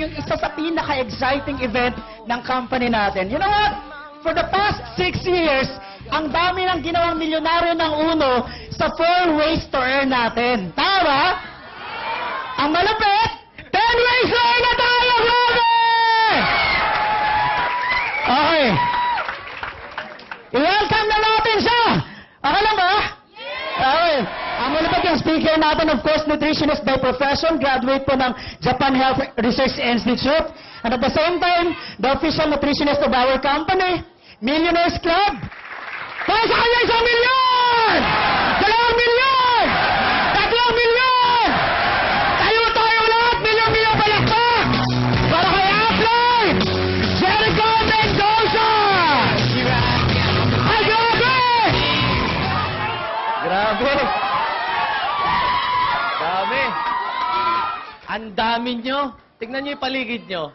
yung isa sa pinaka-exciting event ng company natin. You know what? For the past six years, ang dami ng ginawang milyonaryo ng Uno sa four ways to earn natin. Tama? Ang malapit, 10 ways to earn na tayo, brother! Okay. I-welcome na natin siya! Okay lang ba? Okay. Ang malapit yung speaker natin, of course, nutritionist by profession, graduate po ng Japan Health Research Institute. And at the same time, the official nutritionist of our company, Millionaires Club. Para sa kanya, isang milyon! Ang dami nyo. Tignan nyo yung paligid nyo.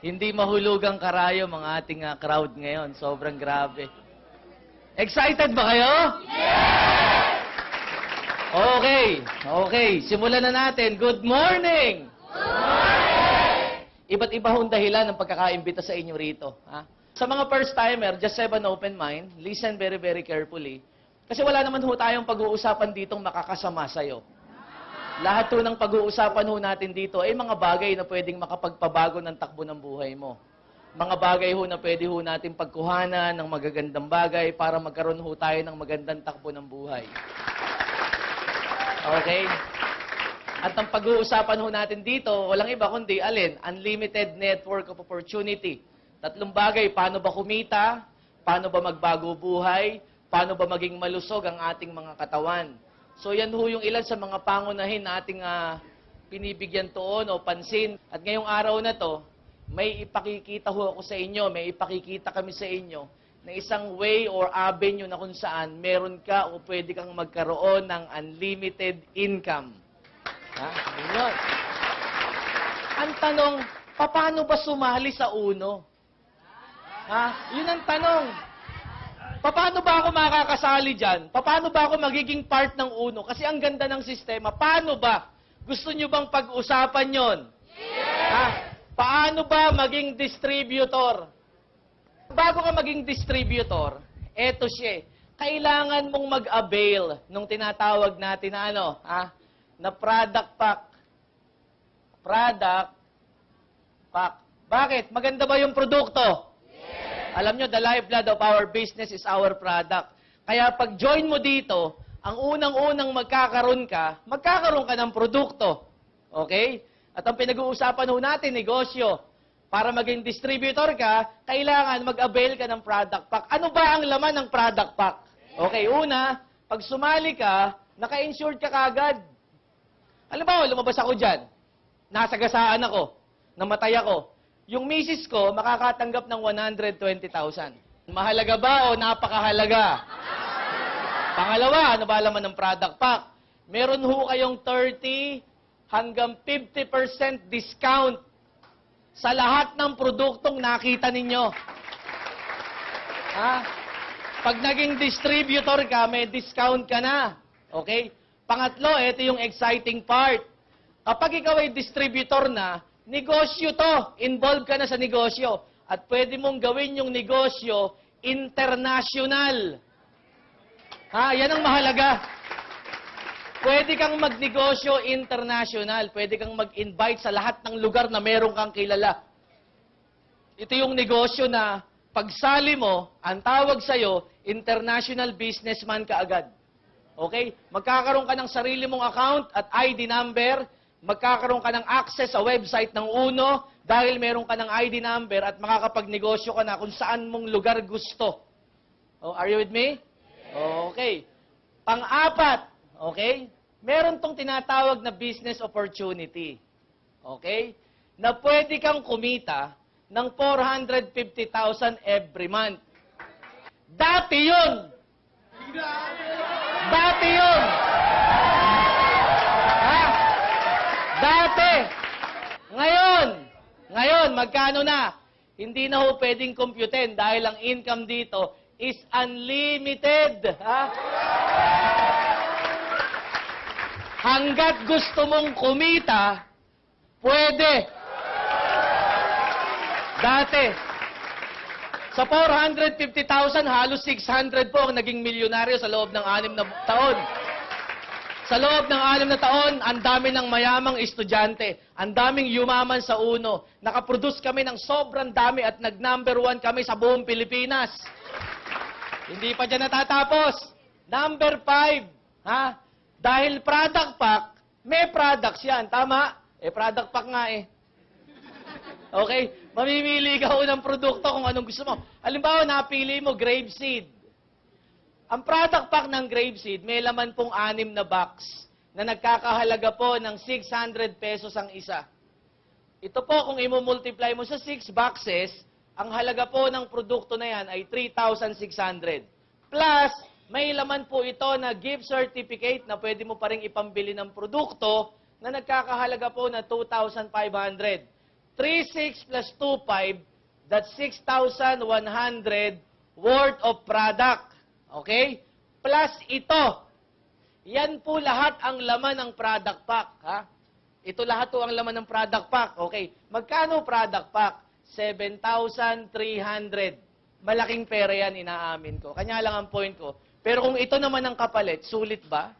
Hindi mahulugang karayo mga ating ah, crowd ngayon. Sobrang grabe. Excited ba kayo? Yes! Okay, okay. Simulan na natin. Good morning! Iba't iba hong dahilan ng pagkakaimbita sa inyo rito. Ha? Sa mga first-timer, just have an open mind. Listen very, very carefully. Kasi wala naman ho tayong pag-uusapan ditong makakasama sa'yo. Lahat ng pag-uusapan natin dito ay mga bagay na pwedeng makapagpabago ng takbo ng buhay mo. Mga bagay ho na pwede ho natin pagkuhanan ng magagandang bagay para magkaroon ho tayo ng magandang takbo ng buhay. Okay? At ang pag-uusapan ho natin dito, walang iba kundi alin, unlimited network of opportunity. Tatlong bagay, paano ba kumita, paano ba magbago buhay, paano ba maging malusog ang ating mga katawan. So yan ho yung ilan sa mga pangunahin na ating ah, pinibigyan toon o pansin. At ngayong araw na to, may ipakikita ho ako sa inyo, may ipakikita kami sa inyo na isang way or avenue na kung saan meron ka o pwede kang magkaroon ng unlimited income. Ha? Yun. Ang tanong, paano ba sumali sa uno? Ha? Yun ang tanong. Paano ba ako makakasali dyan? Paano ba ako magiging part ng uno? Kasi ang ganda ng sistema. Paano ba? Gusto nyo bang pag-usapan yon? Ha? Paano ba maging distributor? Bago ka maging distributor, eto siya. eh. Kailangan mong mag-avail nung tinatawag natin na ano, ha? Na product pack. Product pack. Bakit? Maganda ba yung produkto? Alam nyo, the lifeblood of our business is our product. Kaya pag join mo dito, ang unang-unang magkakaroon ka, magkakaroon ka ng produkto. Okay? At ang pinag-uusapan natin, negosyo. Para maging distributor ka, kailangan mag-avail ka ng product pack. Ano ba ang laman ng product pack? Okay, una, pag sumali ka, naka-insured ka kagad. Alam ba, lumabas ako dyan. Nasagasaan ako. Namatay ako. Yung misis ko, makakatanggap ng 120,000. Mahalaga ba o napakahalaga? Pangalawa, ano ba laman ng product pack? Meron ho kayong 30 hanggang 50% discount sa lahat ng produktong nakita ninyo. Ha? Pag naging distributor ka, may discount ka na. Okay? Pangatlo, ito yung exciting part. Kapag ikaw ay distributor na, negosyo to. Involved ka na sa negosyo. At pwede mong gawin yung negosyo international. Ha? Yan ang mahalaga. Pwede kang magnegosyo international. Pwede kang mag-invite sa lahat ng lugar na meron kang kilala. Ito yung negosyo na pagsali mo, ang tawag sa'yo, international businessman ka agad. Okay? Magkakaroon ka ng sarili mong account at ID number. Magkakaroon ka ng access sa website ng UNO dahil meron ka ng ID number at makakapagnegosyo ka na kung saan mong lugar gusto. Oh, are you with me? Okay. Pang-apat, okay? Meron tong tinatawag na business opportunity. Okay? Na pwede kang kumita ng 450,000 every month. Dati yun! Dati yun! Dati! Ngayon! Ngayon, magkano na? Hindi na ho pwedeng computin dahil ang income dito is unlimited. Ha? Hanggat gusto mong kumita, pwede. Dati, sa 450,000, halos 600 po ang naging milyonaryo sa loob ng anim na taon. Sa loob ng anim na taon, ang dami ng mayamang estudyante, ang daming yumaman sa uno. Nakaproduce kami ng sobrang dami at nag-number one kami sa buong Pilipinas. Hindi pa dyan natatapos. Number five, ha? Dahil product pack, may products yan. Tama? Eh, product pack nga eh. Okay? Mamimili ka ng produkto kung anong gusto mo. Halimbawa, napili mo grape seed. Ang product pack ng grape seed, may laman pong anim na box na nagkakahalaga po ng 600 pesos ang isa. Ito po, kung imo-multiply mo sa 6 boxes, ang halaga po ng produkto na yan ay 3,600. Plus, may laman po ito na gift certificate na pwede mo pa rin ipambili ng produkto na nagkakahalaga po na 2,500. 3,600 plus 2,500, that's 6,100 worth of product. Okay? Plus ito. Yan po lahat ang laman ng product pack. Ha? Ito lahat po ang laman ng product pack. Okay. Magkano product pack? 7,300. Malaking pera yan, inaamin ko. Kanya lang ang point ko. Pero kung ito naman ang kapalit, sulit ba?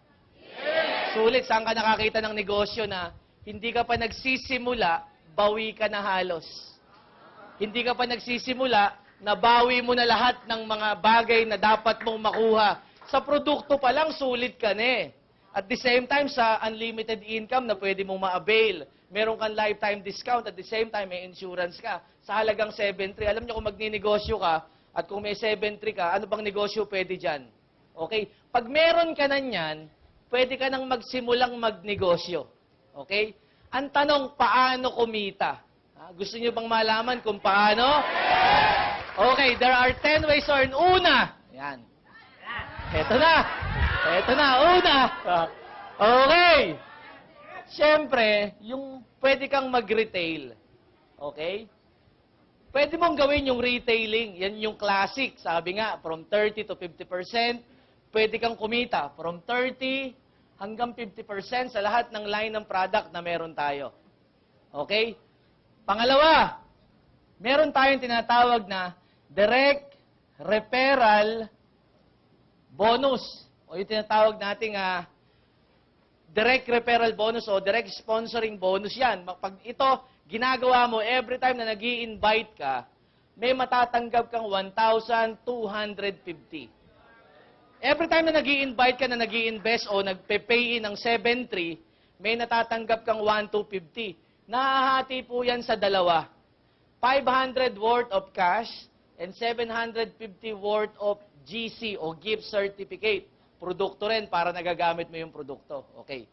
Sulit. Saan ka nakakita ng negosyo na hindi ka pa nagsisimula, bawi ka na halos. Hindi ka pa nagsisimula, nabawi mo na lahat ng mga bagay na dapat mong makuha. Sa produkto pa lang, sulit ka na eh. At the same time, sa unlimited income na pwede mong ma-avail, meron kang lifetime discount, at the same time, may insurance ka. Sa halagang 7.3, alam niyo kung magninegosyo ka, at kung may 7.3 ka, ano bang negosyo pwede dyan? Okay? Pag meron ka na niyan, pwede ka nang magsimulang magnegosyo. Okay? Ang tanong, paano kumita? Ha? Gusto niyo bang malaman kung paano? Okay, there are 10 ways earn. Una, yan. Eto na. Eto na, una. Okay. Siyempre, yung pwede kang mag-retail. Okay? Pwede mong gawin yung retailing. Yan yung classic. Sabi nga, from 30 to 50%. Pwede kang kumita from 30 hanggang 50% sa lahat ng line ng product na meron tayo. Okay? Pangalawa, meron tayong tinatawag na direct referral bonus. O yung tinatawag nating ah, direct referral bonus o direct sponsoring bonus yan. Pag ito, ginagawa mo every time na nag invite ka, may matatanggap kang 1,250. Every time na nag invite ka na nag invest o nagpe-pay in ng 7.3, may natatanggap kang 1,250. Nahahati po yan sa dalawa. 500 worth of cash and 750 worth of GC o gift certificate. Produkto rin para nagagamit mo yung produkto. Okay.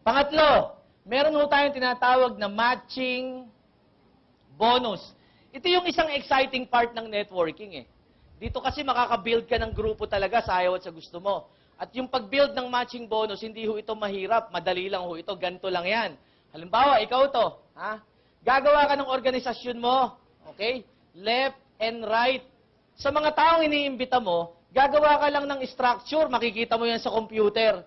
Pangatlo, meron ho tayong tinatawag na matching bonus. Ito yung isang exciting part ng networking eh. Dito kasi makaka-build ka ng grupo talaga sa ayaw at sa gusto mo. At yung pag-build ng matching bonus, hindi ho ito mahirap. Madali lang ho ito. Ganto lang yan. Halimbawa, ikaw to. Ha? Gagawa ka ng organisasyon mo. Okay? Left and right. Sa mga taong iniimbita mo, gagawa ka lang ng structure. Makikita mo yan sa computer.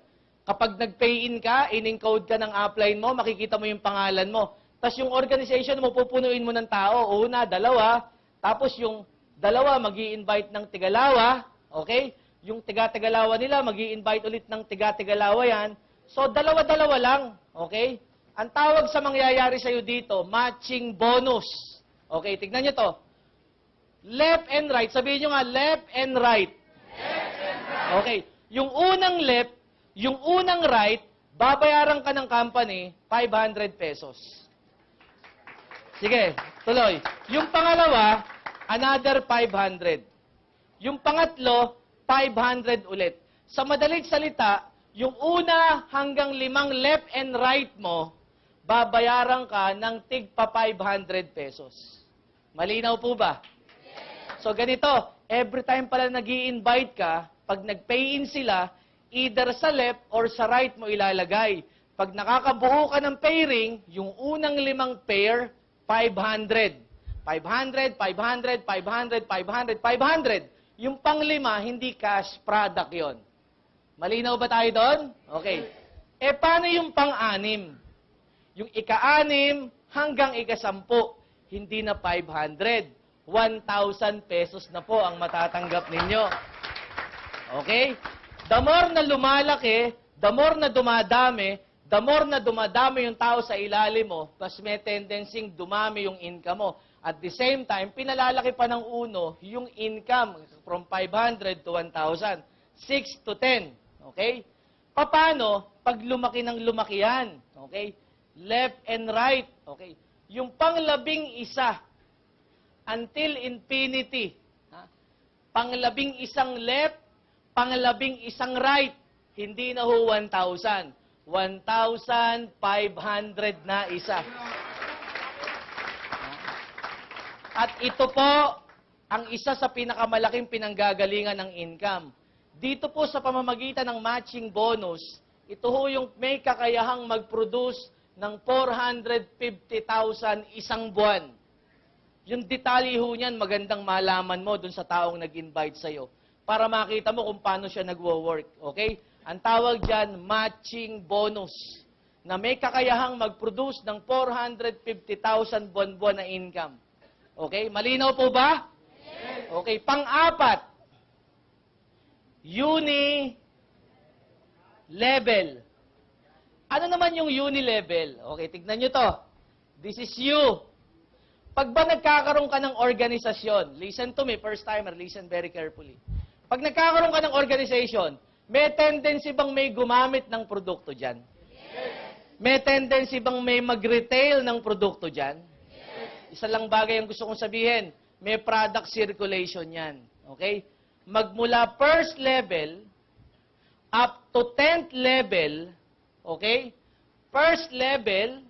Kapag nag-pay-in ka, in-encode ka ng upline mo, makikita mo yung pangalan mo. Tapos yung organization mo, pupunuin mo ng tao. Una, dalawa. Tapos yung dalawa, mag invite ng tigalawa. Okay? Yung tiga-tigalawa nila, mag invite ulit ng tiga-tigalawa yan. So, dalawa-dalawa lang. Okay? Ang tawag sa mangyayari sa'yo dito, matching bonus. Okay, tignan nyo to. Left and right. Sabihin nyo nga, left and right. Okay. Yung unang left, yung unang right, babayaran ka ng company 500 pesos. Sige, tuloy. Yung pangalawa, another 500. Yung pangatlo, 500 ulit. Sa madaling salita, yung una hanggang limang left and right mo, babayaran ka ng tig pa 500 pesos. Malinaw po ba? So ganito, every time pala nag invite ka, pag nag-pay in sila, either sa left or sa right mo ilalagay. Pag nakakabuo ka ng pairing, yung unang limang pair, 500. 500, 500, 500, 500, 500. Yung panglima, hindi cash product yon. Malinaw ba tayo doon? Okay. E paano yung pang-anim? Yung ika-anim hanggang ika-sampu. hindi na 500. 1,000 pesos na po ang matatanggap ninyo. Okay? The more na lumalaki, the more na dumadami, the more na dumadami yung tao sa ilalim mo, mas may tendency dumami yung income mo. At the same time, pinalalaki pa ng uno yung income from 500 to 1,000. 6 to 10. Okay? Paano pag lumaki ng lumaki yan? Okay? Left and right. Okay? Yung panglabing isa until infinity. Ha? Panglabing isang left, panglabing isang right. Hindi na ho 1,000. 1,500 na isa. At ito po ang isa sa pinakamalaking pinanggagalingan ng income. Dito po sa pamamagitan ng matching bonus, ito ho yung may kakayahang mag-produce ng 450,000 isang buwan. Yung detalye ho niyan, magandang malaman mo dun sa taong nag-invite sa'yo para makita mo kung paano siya nagwo-work. Okay? Ang tawag dyan, matching bonus na may kakayahang mag-produce ng 450,000 buwan-buwan na income. Okay? Malinaw po ba? Okay. Pang-apat, uni level. Ano naman yung uni level? Okay, tignan nyo to. This is you. Pag ba nagkakaroon ka ng organisasyon, listen to me, first timer, listen very carefully. Pag nagkakaroon ka ng organization, may tendency bang may gumamit ng produkto dyan? May tendency bang may mag-retail ng produkto dyan? Isa lang bagay ang gusto kong sabihin, may product circulation yan. Okay? Magmula first level up to 10th level, okay? First level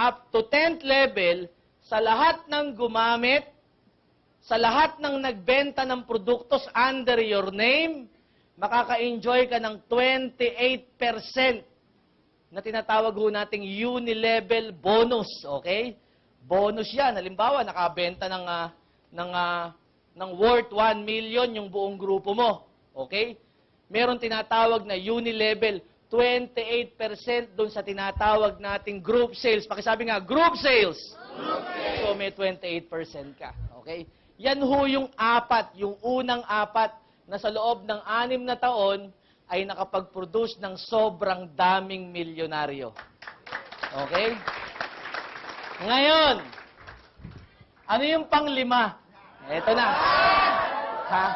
up to 10th level, sa lahat ng gumamit, sa lahat ng nagbenta ng produktos under your name, makaka-enjoy ka ng 28% na tinatawag ho nating uni-level bonus, okay? Bonus yan. Halimbawa, nakabenta ng, ah, ng, ah, ng worth 1 million yung buong grupo mo, okay? Meron tinatawag na uni-level, 28% dun sa tinatawag nating group sales. Pakisabi nga, group sales. So may 28% ka. Okay? Yan ho yung apat, yung unang apat na sa loob ng anim na taon ay nakapag-produce ng sobrang daming milyonaryo. Okay? Ngayon, ano yung panglima? Ito na. Ha?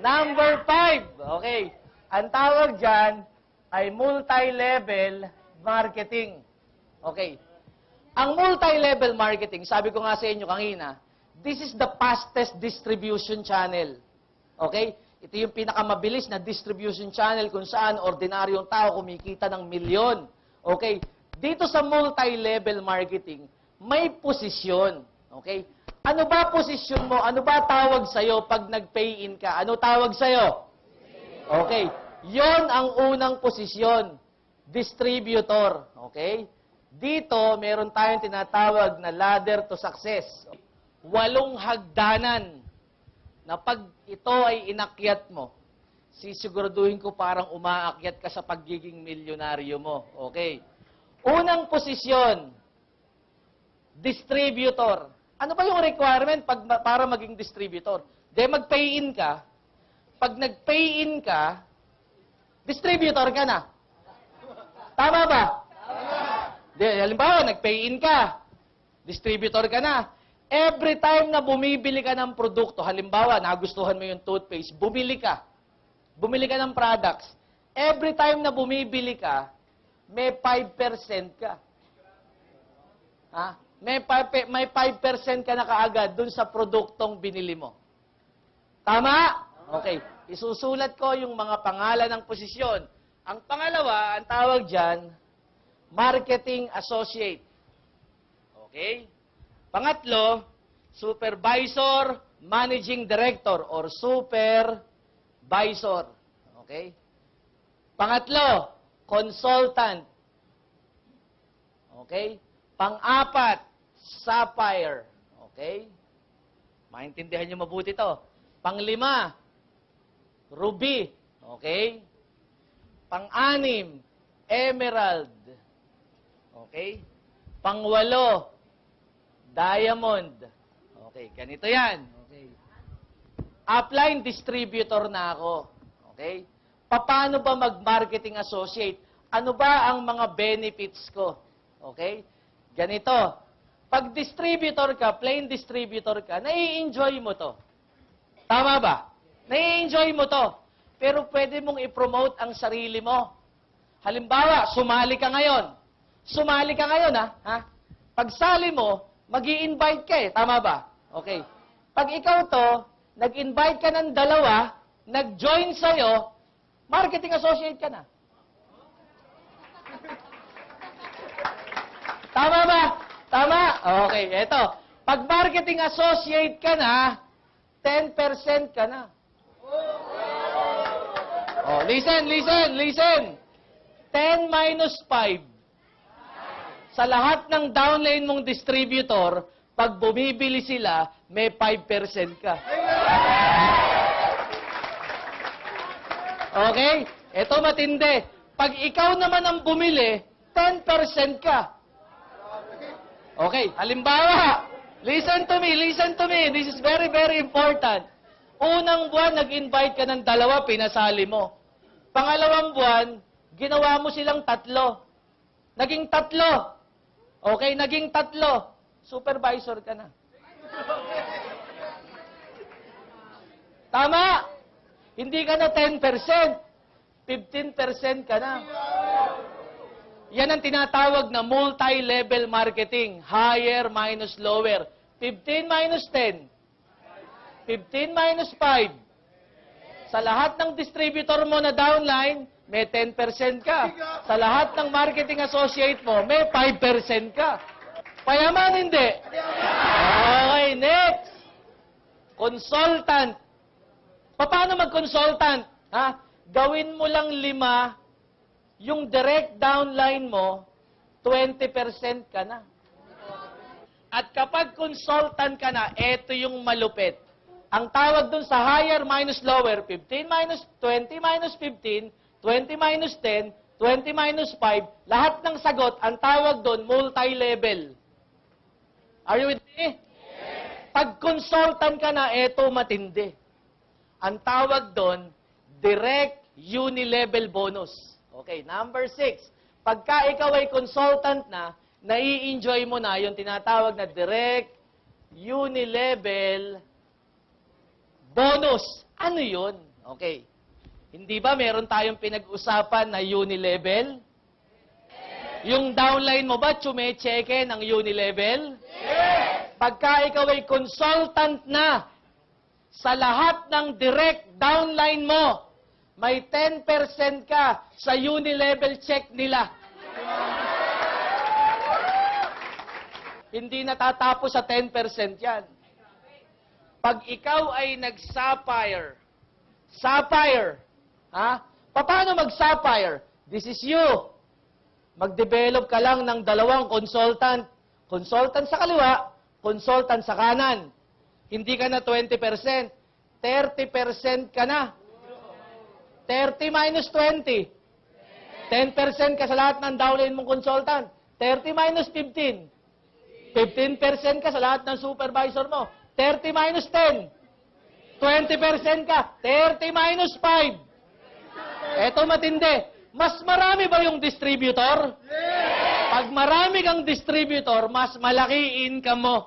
Number five. Okay. Ang tawag dyan ay multi-level marketing. Okay. Ang multi-level marketing, sabi ko nga sa inyo kanina, this is the fastest distribution channel. Okay? Ito yung pinakamabilis na distribution channel kung saan ordinaryong tao kumikita ng milyon. Okay? Dito sa multi-level marketing, may posisyon. Okay? Ano ba posisyon mo? Ano ba tawag sa'yo pag nag-pay in ka? Ano tawag sa'yo? Okay. Yon ang unang posisyon. Distributor. Okay? Dito, meron tayong tinatawag na ladder to success. Walong hagdanan na pag ito ay inakyat mo, sisiguraduhin ko parang umaakyat ka sa pagiging milyonaryo mo. Okay? Unang posisyon, distributor. Ano ba yung requirement pag, para maging distributor? De, mag-pay in ka. Pag nag-pay in ka, distributor ka na. Tama ba? Di, halimbawa, nag-pay in ka. Distributor ka na. Every time na bumibili ka ng produkto, halimbawa, nagustuhan mo yung toothpaste, bumili ka. Bumili ka ng products. Every time na bumibili ka, may 5% ka. Ha? May 5%, may 5% ka na kaagad dun sa produktong binili mo. Tama? Okay. Isusulat ko yung mga pangalan ng posisyon. Ang pangalawa, ang tawag dyan, marketing associate. Okay? Pangatlo, supervisor, managing director, or supervisor. Okay? Pangatlo, consultant. Okay? Pang-apat, sapphire. Okay? Maintindihan niyo mabuti to. Panglima, ruby. Okay? Pang-anim, emerald. Okay? Pangwalo, Diamond. Okay, ganito yan. Okay. Upline distributor na ako. Okay? Paano ba mag-marketing associate? Ano ba ang mga benefits ko? Okay? Ganito. Pag distributor ka, plain distributor ka, nai-enjoy mo to. Tama ba? Nai-enjoy mo to. Pero pwede mong i-promote ang sarili mo. Halimbawa, sumali ka ngayon. Sumali ka ngayon, ha? ha? Pagsali mo, mag invite ka eh. Tama ba? Okay. Pag ikaw to, nag-invite ka ng dalawa, nag-join sa'yo, marketing associate ka na. Tama ba? Tama? Okay, eto. Pag marketing associate ka na, 10% ka na. Oh, listen, listen, listen. 10 minus 5. Sa lahat ng downline mong distributor, pag bumibili sila, may 5% ka. Okay? Ito matindi. Pag ikaw naman ang bumili, 10% ka. Okay, halimbawa, listen to me, listen to me. This is very, very important. Unang buwan, nag-invite ka ng dalawa, pinasali mo. Pangalawang buwan, ginawa mo silang tatlo. Naging tatlo. Okay, naging tatlo. Supervisor ka na. Tama? Hindi ka na 10%. 15% ka na. Yan ang tinatawag na multi-level marketing. Higher minus lower. 15 minus 10. 15 minus 5. Sa lahat ng distributor mo na downline, may 10% ka. Sa lahat ng marketing associate mo, may 5% ka. Payaman hindi. Okay, next. Consultant. Paano mag-consultant? Ha? Gawin mo lang lima, yung direct downline mo, 20% ka na. At kapag consultant ka na, eto yung malupit. Ang tawag dun sa higher minus lower, 15 minus 20 minus 15, 20 minus 10, 20 minus 5, lahat ng sagot, ang tawag dun, multi-level. Are you with me? Pag consultant ka na, eto matindi. Ang tawag doon, direct unilevel bonus. Okay, number six. Pagka ikaw ay consultant na, nai-enjoy mo na yung tinatawag na direct unilevel bonus. Ano yun? Okay. Hindi ba meron tayong pinag-usapan na unilevel? Yung downline mo ba, chume-cheque ng unilevel? Pagka ikaw ay consultant na, sa lahat ng direct downline mo, may 10% ka sa unilevel check nila. Hindi natatapos sa 10% yan. Pag ikaw ay nag-sapphire, sapphire, ha? Paano mag-sapphire? This is you. Mag-develop ka lang ng dalawang consultant. Consultant sa kaliwa, consultant sa kanan. Hindi ka na 20%. 30% ka na. 30 minus 20. 10% ka sa lahat ng downline mong consultant. 30 minus 15. 15% ka sa lahat ng supervisor mo. 30 minus 10. 20% ka. 30 minus 5. Eto matindi. Mas marami ba yung distributor? Pag marami kang distributor, mas malaki income mo.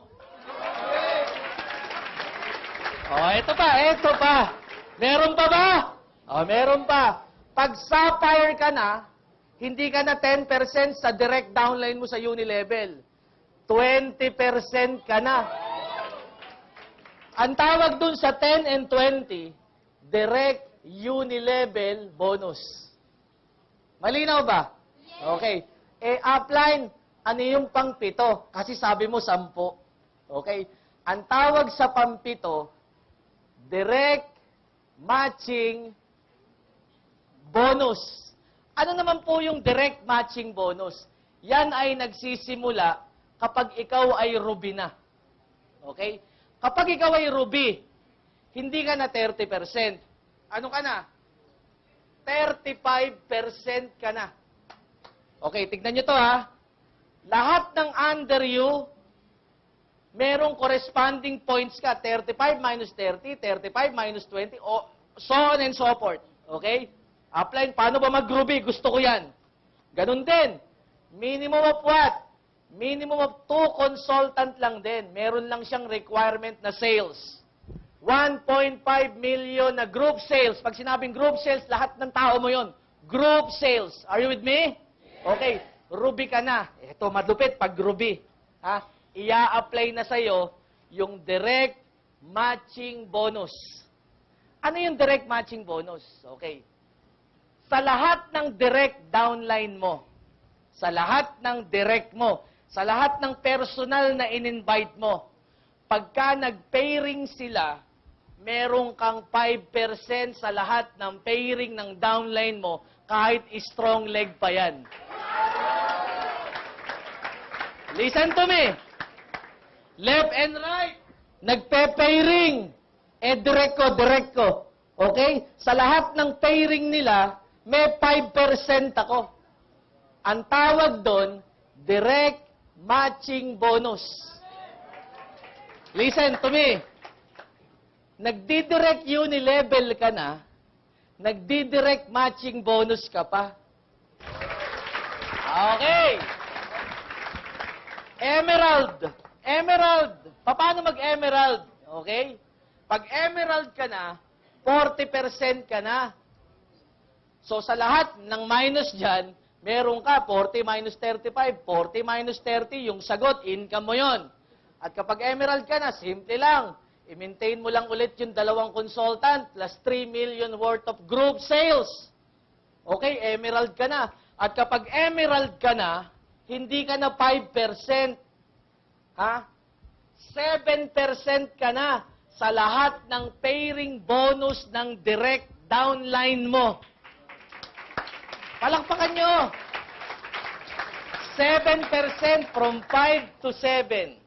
Oh, ito pa, ito pa. Meron pa ba? Oh, meron pa. Pag sapphire ka na, hindi ka na 10% sa direct downline mo sa unilevel. 20% ka na. Ang tawag dun sa 10 and 20, direct unilevel bonus. Malinaw ba? Okay. Eh, upline, ano yung pangpito? Kasi sabi mo, sampo. Okay? Ang tawag sa pampito, direct matching bonus. Ano naman po yung direct matching bonus? Yan ay nagsisimula kapag ikaw ay ruby na. Okay? Kapag ikaw ay ruby, hindi ka na 30%. Ano ka na? 35% ka na. Okay, tignan nyo to ha. Lahat ng under you, merong corresponding points ka. 35 minus 30, 35 minus 20, o so on and so forth. Okay? Upline, paano ba mag-groovy? Gusto ko yan. Ganun din. Minimum of what? Minimum of two consultant lang din. Meron lang siyang requirement na sales. 1.5 million na group sales. Pag sinabing group sales, lahat ng tao mo yon. Group sales. Are you with me? Okay. Ruby ka na. Ito, madupit pag Ruby. Ha? Ia-apply na sa'yo yung direct matching bonus. Ano yung direct matching bonus? Okay. Sa lahat ng direct downline mo, sa lahat ng direct mo, sa lahat ng personal na in-invite mo, pagka nag-pairing sila, merong kang 5% sa lahat ng pairing ng downline mo, kahit strong leg pa yan. Listen to me. Left and right. Nagpe-pairing. Eh, direct ko, direct ko. Okay? Sa lahat ng pairing nila, may 5% ako. Ang tawag doon, direct matching bonus. Listen to me. Nagdi-direct unilevel ka na, nagdi-direct matching bonus ka pa. Okay. Emerald. Emerald. Paano mag-emerald? Okay? Pag emerald ka na, 40% ka na. So sa lahat ng minus dyan, meron ka 40 minus 35, 40 minus 30, yung sagot, income mo yon. At kapag emerald ka na, simple lang. I-maintain mo lang ulit yung dalawang consultant plus 3 million worth of group sales. Okay, emerald ka na. At kapag emerald ka na, hindi ka na 5%. Ha? 7% ka na sa lahat ng pairing bonus ng direct downline mo. Palakpakan nyo. 7% from 5 to 7.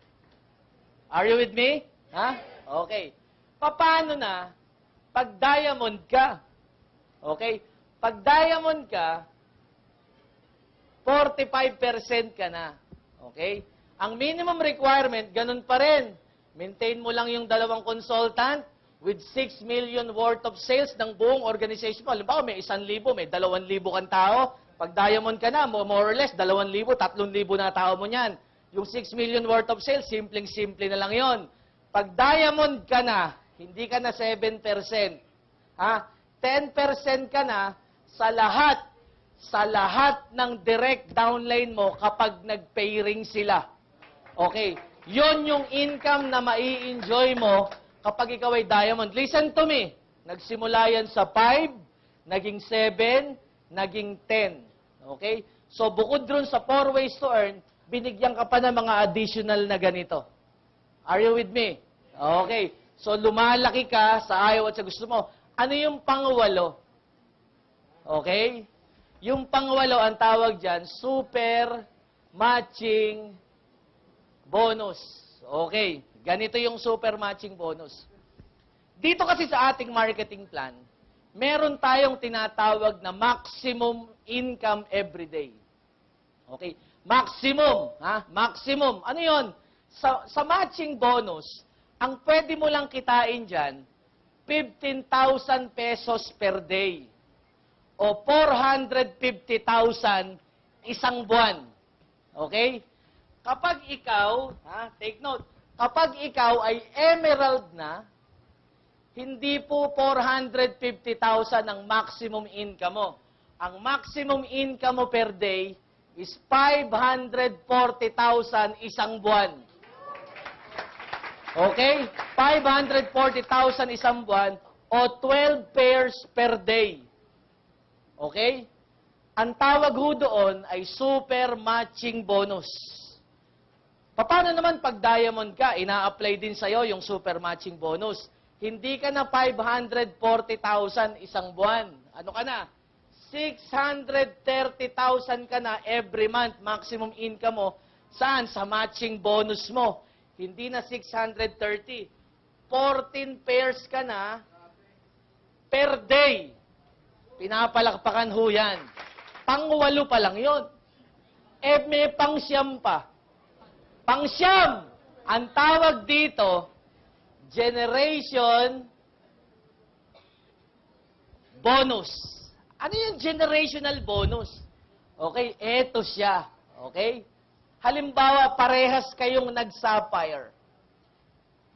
Are you with me? Ha? Okay. Paano na pag diamond ka? Okay? Pag diamond ka, 45% ka na. Okay? Ang minimum requirement, ganun pa rin. Maintain mo lang yung dalawang consultant with 6 million worth of sales ng buong organization mo. Halimbawa, may 1,000, may 2,000 kang tao. Pag diamond ka na, more or less, 2,000, 3,000 na tao mo niyan. Yung 6 million worth of sales, simpleng-simple na lang yon. Pag diamond ka na, hindi ka na 7%. Ha? 10% ka na sa lahat sa lahat ng direct downline mo kapag nag-pairing sila. Okay. Yon yung income na mai-enjoy mo kapag ikaw ay diamond. Listen to me. Nagsimula yan sa 5, naging 7, naging 10. Okay? So, bukod dun sa 4 ways to earn, binigyan ka pa ng mga additional na ganito. Are you with me? Okay. So, lumalaki ka sa ayaw at sa gusto mo. Ano yung pangwalo? Okay? Yung pangwalo, ang tawag dyan, super matching bonus. Okay. Ganito yung super matching bonus. Dito kasi sa ating marketing plan, meron tayong tinatawag na maximum income every day. Okay? Maximum, ha? Maximum. Ano 'yon? Sa, sa matching bonus, ang pwede mo lang kitain diyan 15,000 pesos per day o 450,000 isang buwan. Okay? Kapag ikaw, ha, take note, kapag ikaw ay emerald na, hindi po 450,000 ang maximum income mo. Ang maximum income mo per day is 540,000 isang buwan. Okay? 540,000 isang buwan o 12 pairs per day. Okay? Ang tawag ho doon ay super matching bonus. Paano naman pag diamond ka, ina-apply din sa'yo yung super matching bonus. Hindi ka na 540,000 isang buwan. Ano ka na? 630,000 ka na every month maximum income mo. Saan? Sa matching bonus mo. Hindi na 630. 14 pairs ka na per day. Pinapalakpakan ho yan. Pangwalo pa lang yon. Eh, may pangsyam pa. Pangsyam! Ang tawag dito, generation bonus. Ano yung generational bonus? Okay, eto siya. Okay? Halimbawa, parehas kayong nag-sapphire.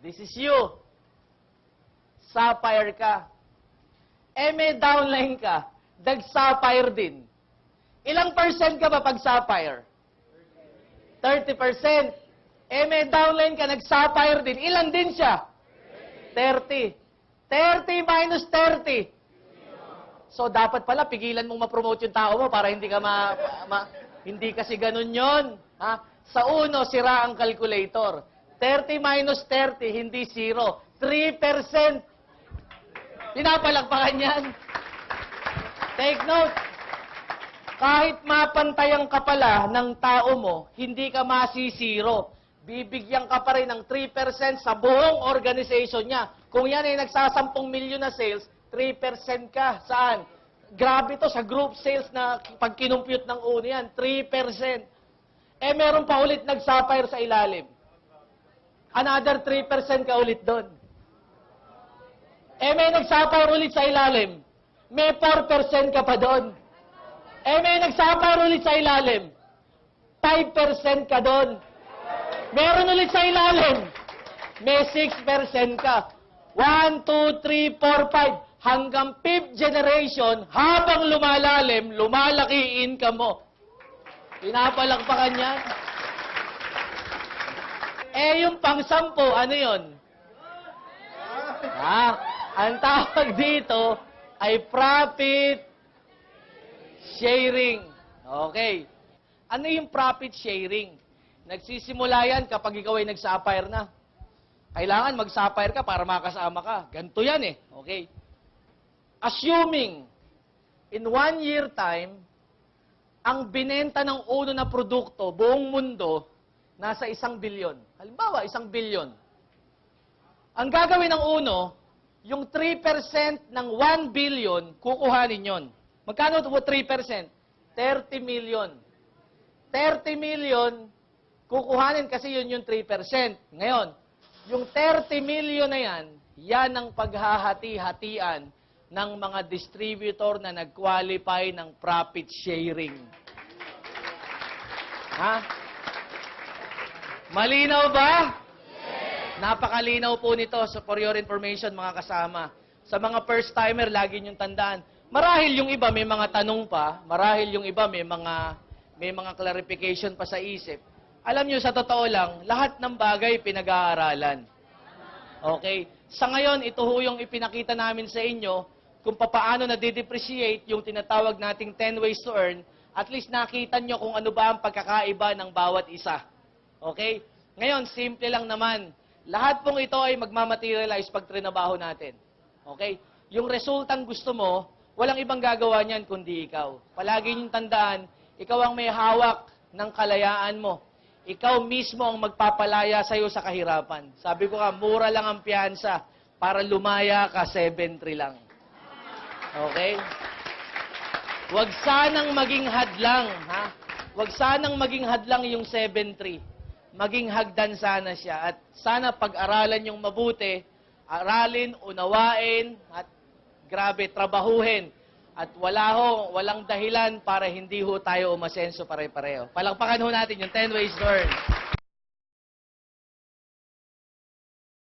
This is you. Sapphire ka. Eh, may downline ka. Nag-sapphire din. Ilang percent ka ba pag sapphire? 30%. Eh, may downline ka, nag-sapphire din. Ilan din siya? 30. 30 minus 30. So, dapat pala, pigilan mong ma-promote yung tao mo para hindi ka ma... ma- hindi kasi ganun yon. Ha? Sa uno, sira ang calculator. 30 minus 30, hindi zero. 3%. Pinapalagpakan yan. Take note. Kahit mapantayan ka pala ng tao mo, hindi ka masisiro. Bibigyan ka pa rin ng 3% sa buong organization niya. Kung yan ay nagsasampung milyon na sales, 3% ka. Saan? Grabe to sa group sales na pag kinumpute ng uno yan, 3%. Eh, meron pa ulit nag-sapphire sa ilalim. Another 3% ka ulit doon. Eh, may nagsapar ulit sa ilalim. May 4% ka pa doon. Eh, may nagsapar ulit sa ilalim. 5% ka doon. Meron ulit sa ilalim. May 6% ka. 1, 2, 3, 4, 5. Hanggang 5th generation, habang lumalalim, lumalaki income mo. Pinapalakpakan yan. Eh, yung pang-sampo, ano yon? Ah, ang tawag dito ay profit sharing. Okay. Ano yung profit sharing? Nagsisimula yan kapag ikaw ay nag-sapphire na. Kailangan mag-sapphire ka para makasama ka. Ganito yan eh. Okay. Assuming, in one year time, ang binenta ng uno na produkto, buong mundo, nasa isang bilyon. Halimbawa, isang bilyon. Ang gagawin ng uno, yung 3% ng 1 billion, kukuhanin yon. Magkano po 3%? 30 million. 30 million, kukuhanin kasi yun yung 3%. Ngayon, yung 30 million na yan, yan ang paghahati-hatian ng mga distributor na nag-qualify ng profit sharing. Ha? Malinaw ba? Napakalinaw po nito so for your information mga kasama. Sa mga first timer, lagi niyong tandaan. Marahil yung iba may mga tanong pa, marahil yung iba may mga may mga clarification pa sa isip. Alam niyo sa totoo lang, lahat ng bagay pinag-aaralan. Okay? Sa ngayon, ito ho yung ipinakita namin sa inyo kung papaano na depreciate yung tinatawag nating 10 ways to earn. At least nakita nyo kung ano ba ang pagkakaiba ng bawat isa. Okay? Ngayon, simple lang naman. Lahat pong ito ay magmamaterialize pag trinabaho natin. Okay? Yung resultang gusto mo, walang ibang gagawa niyan kundi ikaw. Palagi niyong tandaan, ikaw ang may hawak ng kalayaan mo. Ikaw mismo ang magpapalaya sa iyo sa kahirapan. Sabi ko nga, mura lang ang piyansa para lumaya ka 7-3 lang. Okay? Huwag sanang maging hadlang, ha? Huwag sanang maging hadlang yung 7-3. Maging hagdan sana siya. At sana pag-aralan yung mabuti, aralin, unawain, at grabe, trabahuhin. At wala ho, walang dahilan para hindi ho tayo umasenso pare-pareho. Palakpakan ho natin yung 10 ways to earn.